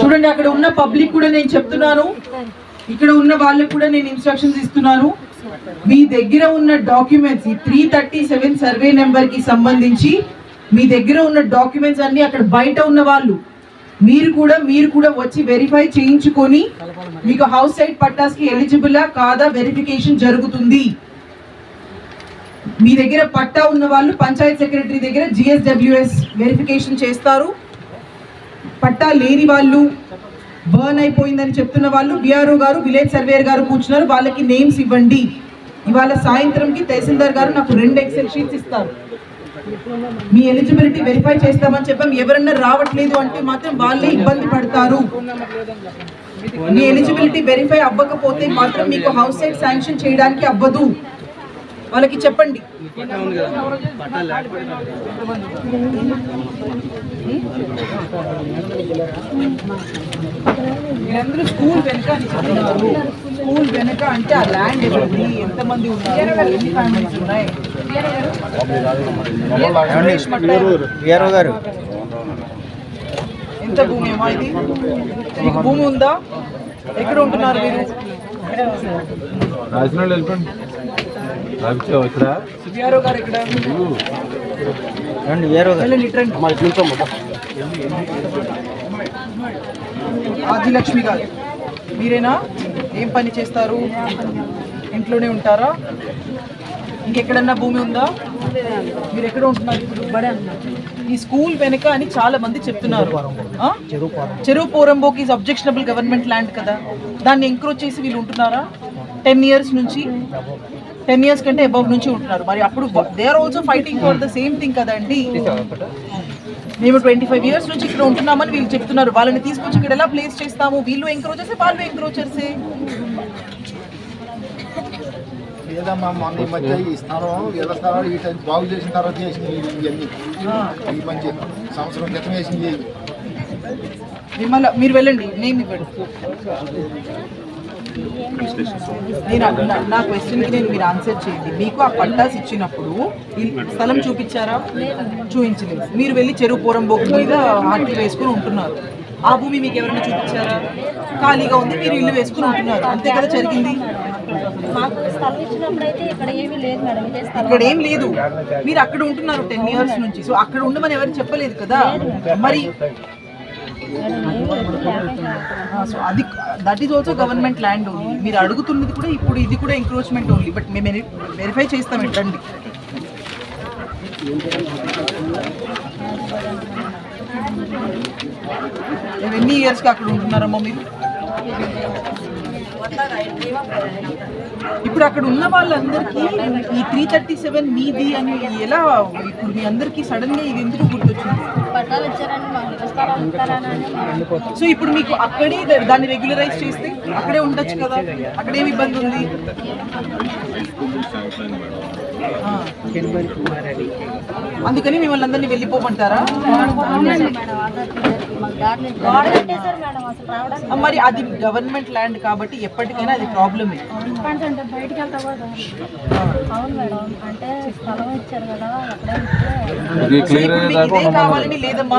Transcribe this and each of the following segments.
చూడండి అక్కడ ఉన్న పబ్లిక్ కూడా నేను చెప్తున్నాను. ఇక్కడ ఉన్న వాళ్ళకి కూడా నేను ఇన్స్ట్రక్షన్స్ ఇస్తున్నాను. మీ దగ్గర ఉన్న డాక్యుమెంట్స్ ఈ త్రీ థర్టీ సెవెన్ సర్వే నెంబర్కి సంబంధించి మీ దగ్గర ఉన్న డాక్యుమెంట్స్ అన్ని అక్కడ బయట ఉన్న వాళ్ళు మీరు కూడా మీరు కూడా వచ్చి వెరిఫై చేయించుకొని మీకు హౌస్ సైడ్ పట్టాస్కి ఎలిజిబులా కాదా వెరిఫికేషన్ జరుగుతుంది. మీ దగ్గర పట్టా ఉన్న వాళ్ళు పంచాయత్ సెక్రటరీ దగ్గర జిఎస్డబ్ల్యూఎస్ వెరిఫికేషన్ చేస్తారు. పట్టా లేని వాళ్ళు బర్న్ అయిపోయిందని చెప్తున్న వాళ్ళు బీఆర్ఓ గారు విలేజ్ సర్వేయర్ గారు కూర్చున్నారు వాళ్ళకి నేమ్స్ ఇవ్వండి. ఇవాళ సాయంత్రంకి తహసీల్దార్ గారు నాకు రెండు ఎక్సెల్ షీట్స్ ఇస్తారు. మీ ఎలిజిబిలిటీ వెరిఫై చేస్తామని చెప్పాం. ఎవరన్నా రావట్లేదు అంటే మాత్రం వాళ్ళే ఇబ్బంది పడతారు. మీ ఎలిజిబిలిటీ వెరిఫై అవ్వకపోతే మాత్రం మీకు హౌస్ సైడ్ శాంక్షన్ చేయడానికి అవ్వదు. వాళ్ళకి చెప్పండి. మీరందరూ స్కూల్ వెనక స్కూల్ వెనక అంటే ఆ ల్యాండ్ ఎవరిది ఎంతమంది ఉన్నారు? ఎన్ని ఫ్యామిలీస్ ఉన్నాయి? గారు. ఎంత భూమి ఏమా ఇది? మీకు భూమి ఉందా? ఎక్కడ ఉంటున్నారు మీరు? వెళ్ళిపోండి. ఇక్కడ? విఆర్ఓ గారు ఇక్కడ? రండి. ఆదిలక్ష్మి గారు మీరేనా? ఏం పని చేస్తారు? ఇంట్లోనే ఉంటారా? ఇంకెక్కడన్నా భూమి ఉందా? మీరు ఎక్కడ ఉంటున్నారు ఇప్పుడు? ఈ స్కూల్ వెనుక అని చాలా మంది చెప్తున్నారు? చెరువు పోరంబోకి అబ్జెక్షనబుల్ గవర్నమెంట్ ల్యాండ్ కదా. దాన్ని ఎంక్రోచ్ చేసి వీళ్ళు ఉంటున్నారా? టెన్ ఇయర్స్ నుంచి? టెన్ ఇయర్స్ కంటే అబౌవ్ నుంచి ఉంటున్నారు. మరి అప్పుడు they are also fighting for the same thing కదండి. మేము ట్వంటీ ఫైవ్ ఇయర్స్ నుంచి ఇక్కడ ఉంటున్నామని వీళ్ళు చెప్తున్నారు. వాళ్ళని తీసుకొచ్చి ఇక్కడ ఎలా ప్లేస్ చేస్తాము? వీళ్ళు ఎంక్రోచర్సే వాళ్ళు ఎంక్రోచర్సే లేదమ్మా మొన్న ఈ మధ్య టైం బాగు చేసిన తర్వాత చేసింది ఇవన్నీ. ఈ మంచి సంవత్సరం క్రితం వేసింది మిమ్మల్ని మీరు వెళ్ళండి. నేమ్ ఇవ్వండి. నేను నా- నా క్వశ్చన్కి నేను మీరు ఆన్సర్ చేయండి. మీకు ఆ పట్టాస్ ఇచ్చినప్పుడు స్థలం చూపించారా? చూపించలేదు. మీరు వెళ్ళి చెరువు పోరంబోకు మీద ఆర్టీ వేసుకుని ఉంటున్నారు. ఆ భూమి మీకు ఎవరైనా చూపించారా? ఖాళీగా ఉంది మీరు ఇల్లు వేసుకుని ఉంటున్నారు. అంతే కదా జరిగింది? ఇక్కడ ఏం లేదు. మీరు అక్కడ ఉంటున్నారు టెన్ ఇయర్స్ నుంచి. సో అక్కడ ఉండమని ఎవరు చెప్పలేదు కదా? మరి సో అది that is also government land only మీరు అడుగుతున్నది కూడా ఇప్పుడు ఇది కూడా ఎంక్రోచ్మెంట్ ఓన్లీ బట్ మేము వెరిఫై చేస్తాం ఏంటండి? ఎన్ని ఇయర్స్కి అక్కడ ఉంటున్నారమ్మా మీరు? ఇప్పుడు అక్కడ ఉన్న వాళ్ళందరికీ ఈ త్రీ థర్టీ సెవెన్ మీది అని ఎలా ఇప్పుడు మీ అందరికీ సడన్గా ఇది ఎందుకు గుర్తొచ్చింది? సో ఇప్పుడు మీకు అక్కడే దాన్ని రెగ్యులరైజ్ చేస్తే అక్కడే ఉండొచ్చు కదా? అక్కడేం ఇబ్బంది ఉంది? ఆ. అందుకని మిమ్మల్ని అందరినీ వెళ్ళిపోమంటారా? మరి అది గవర్నమెంట్ ల్యాండ్ కాబట్టి ఎప్పటికైనా అది ప్రాబ్లమే బయటికి. కావాలని లేదమ్మా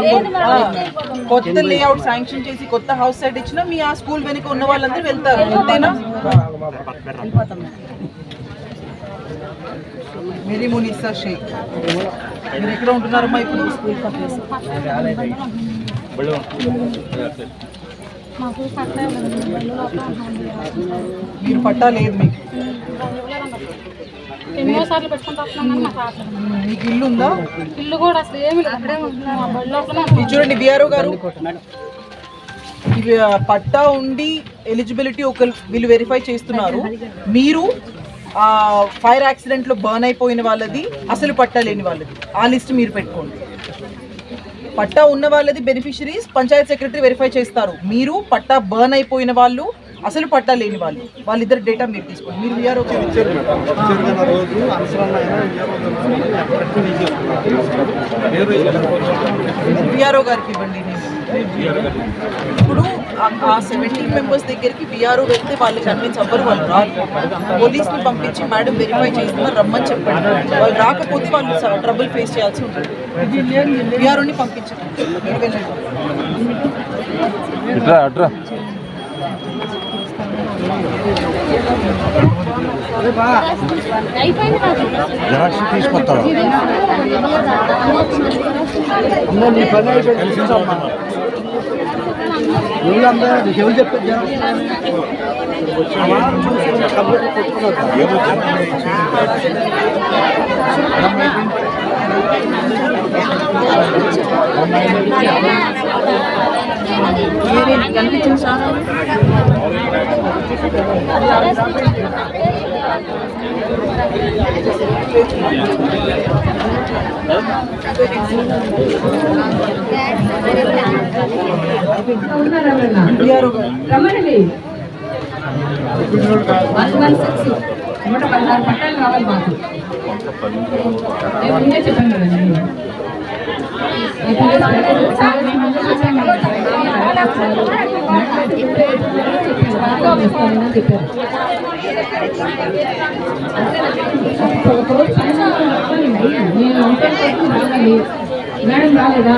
కొత్త లేఅవుట్ శాంక్షన్ చేసి కొత్త హౌస్ సైడ్ ఇచ్చినా మీ ఆ స్కూల్ వెనుక ఉన్న వాళ్ళందరూ వెళ్తారు. అంతేనా? మెరీ మునిసా షేక్. మీరు ఎక్కడ ఉంటున్నారమ్మా ఇప్పుడు. మీరు పట్టా లేదు మీకు. ఎన్నోసార్లు మాకు ఇల్లు ఉందా? ఇల్లు కూడా అసలు ఏమి అక్కడే చూడండి బిఆర్ఓ గారు. పట్టా ఉండి ఎలిజిబిలిటీ ఒక వీళ్ళు వెరిఫై చేస్తున్నారు. మీరు ఫైర్ యాక్సిడెంట్లో బర్న్ అయిపోయిన వాళ్ళది అసలు పట్టా లేని వాళ్ళది. ఆ లిస్ట్ మీరు పెట్టుకోండి. పట్టా ఉన్న వాళ్ళది బెనిఫిషరీస్ పంచాయత్ సెక్రటరీ వెరిఫై చేస్తారు. మీరు పట్టా బర్న్ అయిపోయిన వాళ్ళు అసలు పట్టా లేని వాళ్ళు. వాళ్ళిద్దరు డేటా మీరు తీసుకోండి. మీరు అవసరమైన విఆర్ఓ గారికి ఇవ్వండి. ఇప్పుడు ఆ- సెవెంటీన్ మెంబర్స్ దగ్గరికి బీఆర్ఓ వెళ్తే వాళ్ళు కన్విన్స్ అవ్వరు వాళ్ళు రారు. పోలీస్ని పంపించి మేడం వెరిఫై చేస్తున్నారు రమ్మని చెప్పండి. వాళ్ళు రాకపోతే వాళ్ళు ట్రబుల్ ఫేస్ చేయాల్సి ఉంటుంది. బీఆర్ఓని పంపించండి. అయిపోయింది. నాకు జరాక్స్ తీసుకొస్తావా ఎవరు చెప్పారు బీఆర్ఓ గారు రమ్మనండి. One one six. నూట పదహారు పట్టాలు కావాలి మాకు. నేను ముందే చెప్పాను కదండి చెప్పారు నేను ఉంటాను మేడం రాలేదా?